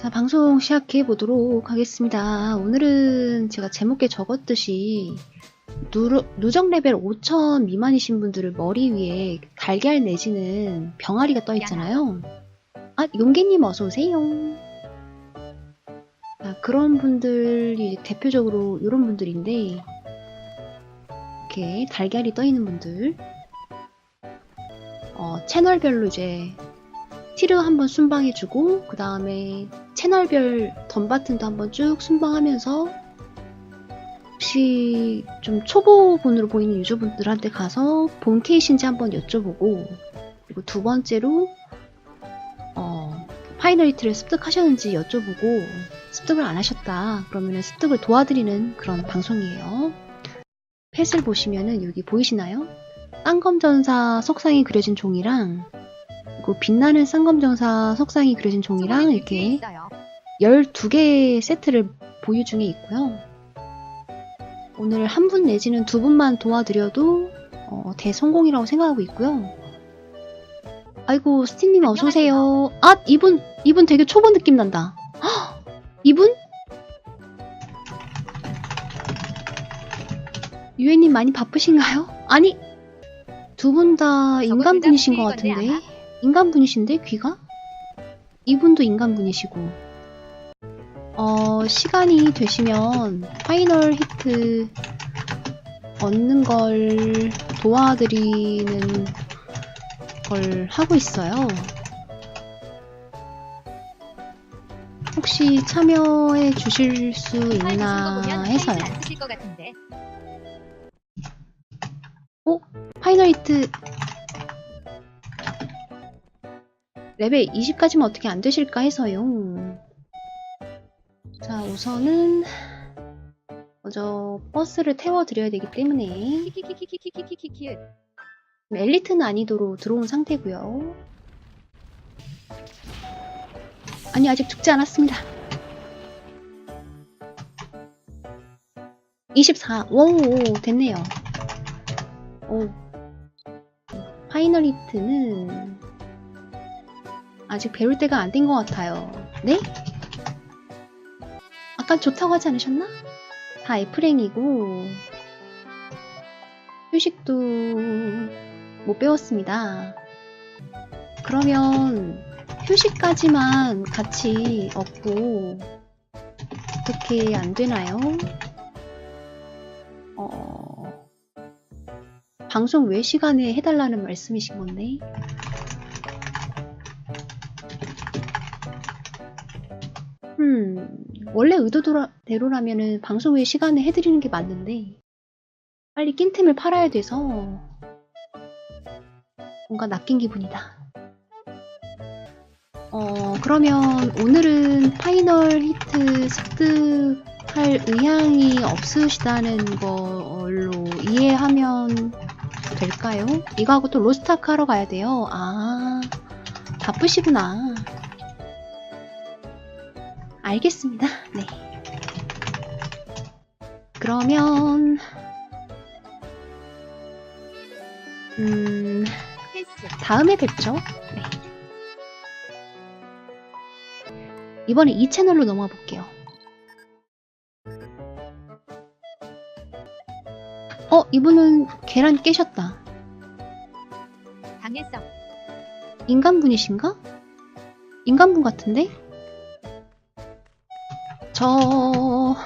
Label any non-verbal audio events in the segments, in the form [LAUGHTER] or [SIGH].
자, 방송 시작해 보도록 하겠습니다. 오늘은 제가 제목에 적었듯이 누, 누적 레벨 5000 미만이신 분들을 머리 위에 달걀 내지는 병아리가 떠 있잖아요. 아, 용기님 어서 오세요. 자, 그런 분들이 대표적으로 이런 분들인데, 이렇게 달걀이 떠 있는 분들, 어, 채널별로 이제 티르 한번 순방해주고, 그 다음에 채널별 덤바튼도 한번 쭉 순방하면서, 혹시 좀 초보분으로 보이는 유저분들한테 가서 본 케이신지 한번 여쭤보고, 그리고 두 번째로, 어, 파이널리트를 습득하셨는지 여쭤보고, 습득을 안 하셨다. 그러면 습득을 도와드리는 그런 방송이에요. 펫을 보시면은 여기 보이시나요? 쌍검전사 석상이 그려진 종이랑 그리고 빛나는 쌍검전사 석상이 그려진 종이랑 이렇게 12개의 세트를 보유 중에 있고요. 오늘 한 분 내지는 두 분만 도와드려도 어, 대성공이라고 생각하고 있고요. 아이고 스티님 어서 오세요. 아 이분 이분 되게 초보 느낌 난다. 헉, 이분? 유엔님 많이 바쁘신가요? 아니 두 분 다 인간분이신 것 같은데 인간분이신데 귀가? 이분도 인간분이시고 어 시간이 되시면 파이널 히트 얻는 걸 도와드리는 걸 하고 있어요. 혹시 참여해 주실 수 있나 해서요. 파이널 히트 레벨 20까지면 어떻게 안 되실까 해서요. 자, 우선은 먼저 버스를 태워드려야 되기 때문에 엘리트 난이도로 들어온 상태고요. 아니 아직 죽지 않았습니다. 24. 오, 됐네요. 오. 파이널 히트는 아직 배울 때가 안 된 것 같아요. 네? 아까 좋다고 하지 않으셨나? 다 애플행이고 휴식도 못 배웠습니다. 그러면 휴식까지만 같이 얻고 어떻게 안 되나요? 어... 방송 외 시간에 해달라는 말씀이신 건데. 음, 원래 의도대로라면은 방송 외 시간에 해드리는 게 맞는데, 빨리 낀 템을 팔아야 돼서, 뭔가 낚인 기분이다. 어, 그러면 오늘은 파이널 히트 습득할 의향이 없으시다는 걸로 이해하면 될까요? 이거 하고 또 로스타크 하러 가야 돼요. 아, 바쁘시구나. 알겠습니다. 네. 그러면, 음, 다음에 뵙죠. 네. 이번에 이 채널로 넘어가 볼게요. 어, 이분은 계란 깨셨다. 당했어. 인간분이신가? 인간분 같은데? 저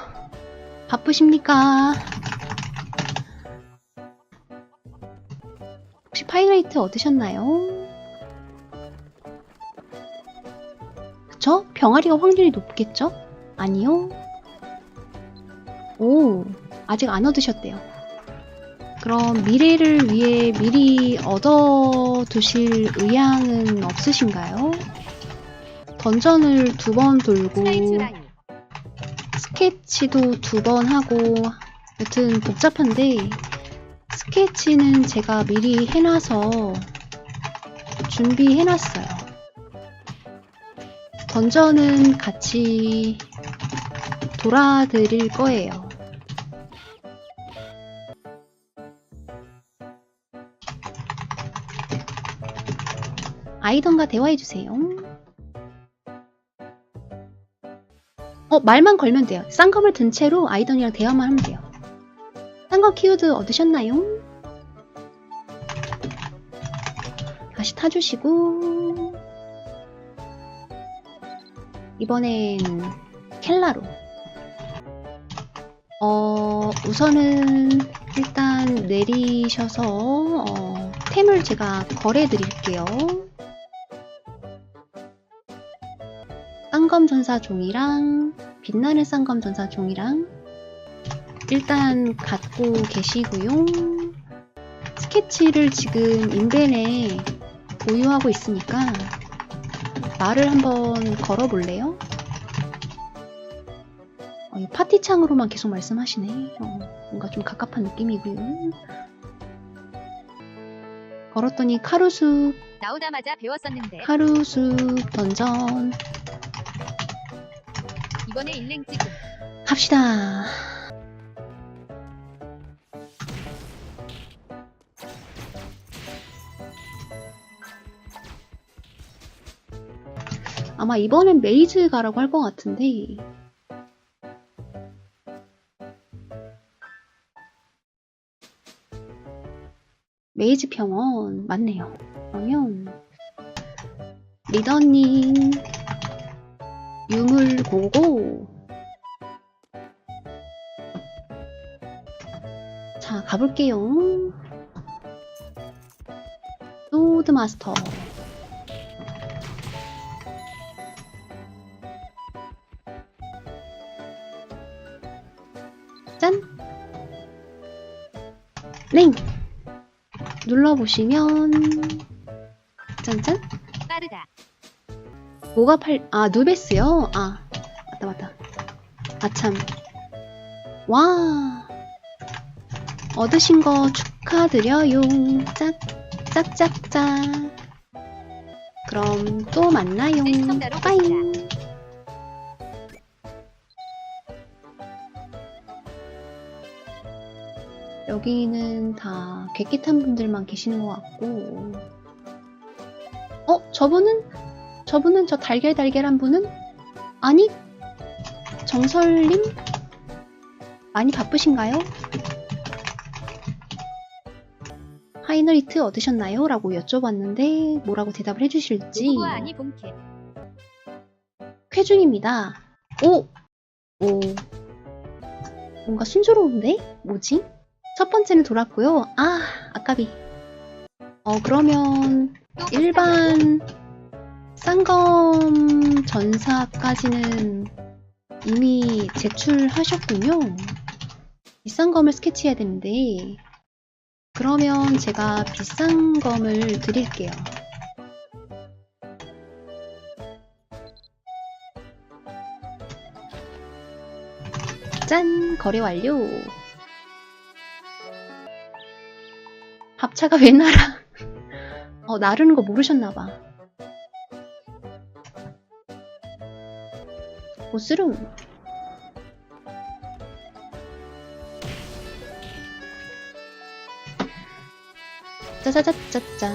바쁘십니까? 혹시 파이라이트 얻으셨나요? 그쵸? 병아리가 확률이 높겠죠? 아니요? 오, 아직 안 얻으셨대요. 그럼 미래를 위해 미리 얻어 두실 의향은 없으신가요? 던전을 두 번 돌고 스케치도 두 번 하고 여튼 복잡한데 스케치는 제가 미리 해놔서 준비해놨어요. 던전은 같이 돌아드릴 거예요. 아이던과 대화해주세요. 어, 말만 걸면 돼요. 쌍검을 든 채로 아이던이랑 대화만 하면 돼요. 쌍검 키워드 얻으셨나요? 다시 타주시고 이번엔 켈라로 어 우선은 일단 내리셔서 어, 템을 제가 거래 드릴게요 쌍검 전사 종이랑 빛나는 쌍검 전사 종이랑 일단 갖고 계시고요 스케치를 지금 인벤에 보유하고 있으니까 말을 한번 걸어볼래요? 어, 이 파티창으로만 계속 말씀하시네. 어, 뭔가 좀 갑갑한 느낌이고요. 걸었더니 카루수, 나오자마자 배웠었는데 카루수 던전 이번에 일랭 찍음 합시다. 아마 이번엔 메이즈 가라고 할 것 같은데 메이즈 평원 맞네요. 그러면 리더님 유물 고고 자, 가볼게요. 소드 마스터. 짠! 링! 눌러보시면, 뭐가 팔, 아, 누베스요? 아, 맞다, 맞다. 아참. 와! 얻으신 거 축하드려요. 짝, 짝짝짝. 그럼 또 만나요. 네, 빠이. 여기는 다 객기 탄 분들만 계시는 것 같고. 어, 저분은? 저분은 저 달걀달걀한 분은? 아니, 정설님? 많이 바쁘신가요? 하이너리트 얻으셨나요? 라고 여쭤봤는데 뭐라고 대답을 해주실지 누구와 아니 본캐 쾌중입니다. 오! 오. 뭔가 순조로운데? 뭐지? 첫 번째는 돌았고요. 아, 아까비. 어, 그러면 또 일반 쌍검 전사까지는 이미 제출하셨군요. 비싼 검을 스케치해야 되는데 그러면 제가 비싼 검을 드릴게요. 짠! 거래 완료. 밥차가 왜 날아? [LAUGHS] 어, 나르는 거 모르셨나봐. 짜자자짜짜.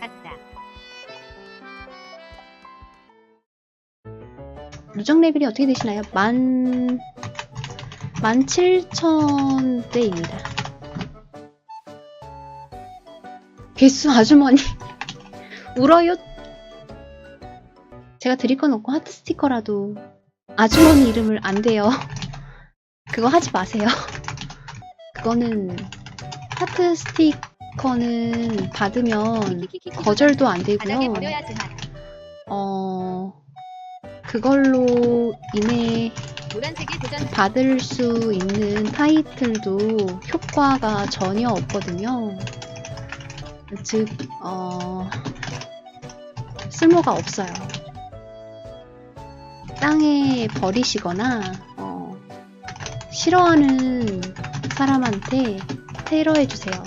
갔다 누적 레벨이 어떻게 되시나요? 만, 만 칠천 대입니다. 개수 아주머니. [LAUGHS] 울어요? 제가 드릴 건 없고 하트 스티커라도 아주머니 이름을 안 돼요. [LAUGHS] 그거 하지 마세요. [LAUGHS] 그거는 하트 스티커는 받으면 [LAUGHS] 거절도 안 되고요. 어, 그걸로 인해 받을 수 있는 타이틀도 효과가 전혀 없거든요. 즉, 어, 쓸모가 없어요. 땅에 버리시거나, 어, 싫어하는 사람한테 테러해주세요.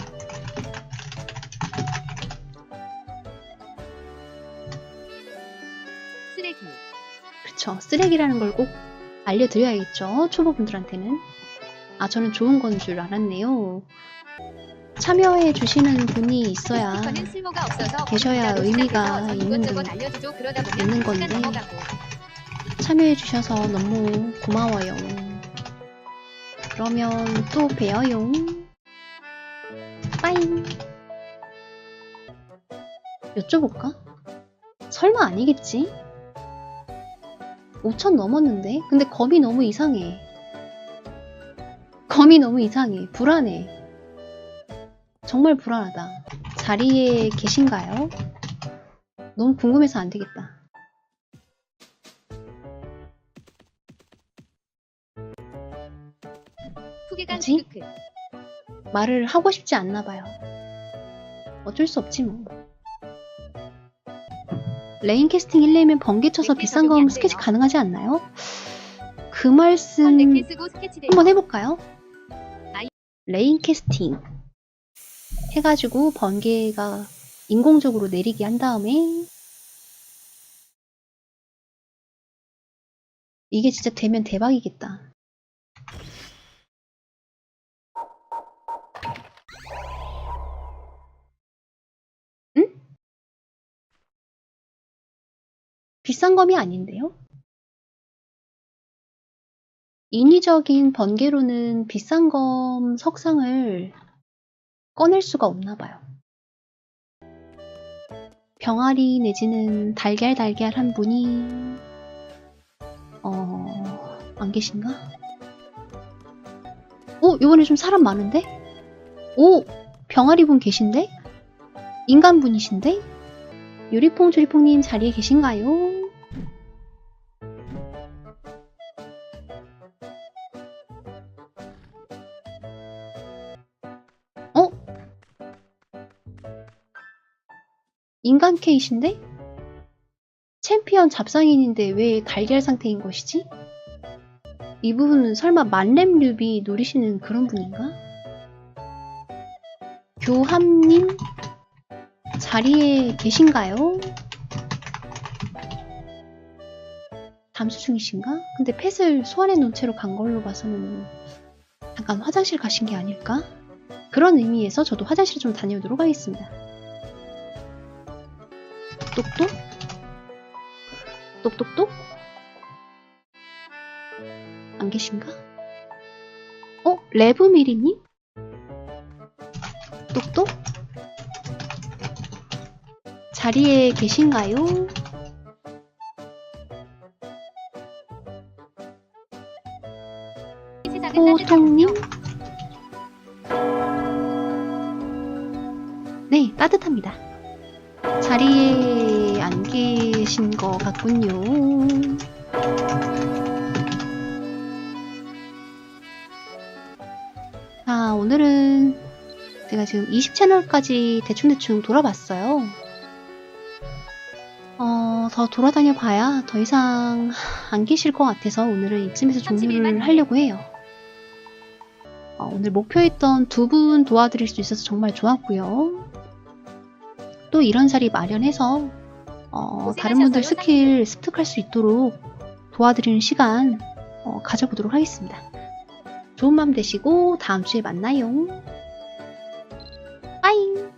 쓰레기 그쵸. 쓰레기라는 걸 꼭 알려드려야겠죠. 초보분들한테는. 아, 저는 좋은 건 줄 알았네요. 참여해 주시는 분이 있어야 계셔야 의미가 있는 있는 건데. 넘어가고. 참여해 주셔서 너무 고마워요. 그러면 또 봬요. 빠잉. 여쭤볼까? 설마 아니겠지? 5천 넘었는데? 근데 검이 너무 이상해. 검이 너무 이상해. 불안해. 정말 불안하다. 자리에 계신가요? 너무 궁금해서 안 되겠다. 뭐지? 크크. 말을 하고 싶지 않나 봐요. 어쩔 수 없지 뭐. 레인 캐스팅 1레이면 번개 쳐서 네, 비싼 적용이 거안 스케치. 가능하지 않나요? 그 말씀. 한번 해볼까요? 레인 캐스팅 해가지고 번개가 인공적으로 내리게 한 다음에 이게 진짜 되면 대박이겠다. 비싼 검이 아닌데요? 인위적인 번개로는 비싼 검 석상을 꺼낼 수가 없나 봐요. 병아리 내지는 달걀달걀한 분이 어... 안 계신가? 오, 이번에 좀 사람 많은데? 오, 병아리 분 계신데? 인간 분이신데? 유리퐁 조리퐁님 자리에 계신가요? 인간 케이신데? 챔피언 잡상인인데 왜 달걀 상태인 것이지? 이 부분은 설마 만렙 류비 노리시는 그런 분인가? 교함님 자리에 계신가요? 잠수 중이신가? 근데 펫을 소환해 놓은 채로 간 걸로 봐서는 잠깐 화장실 가신 게 아닐까? 그런 의미에서 저도 화장실 좀 다녀오도록 하겠습니다. 똑똑? 똑똑똑? 안 계신가? 어? 레브미리님? 똑똑? 자리에 계신가요? 호통님? 네, 따뜻합니다. 자리에 안 계신 것 같군요. 자, 오늘은 제가 지금 20채널까지 대충대충 돌아봤어요. 어, 더 돌아다녀 봐야 더 이상 안 계실 것 같아서 오늘은 이쯤에서 종료를 31만 하려고 해요. 어, 오늘 목표했던 두 분 도와드릴 수 있어서 정말 좋았고요. 또 이런 자리 마련해서 어, 다른 분들 스킬 습득할 수 있도록 도와드리는 시간 어, 가져보도록 하겠습니다. 좋은 밤 되시고 다음 주에 만나요. 빠잉!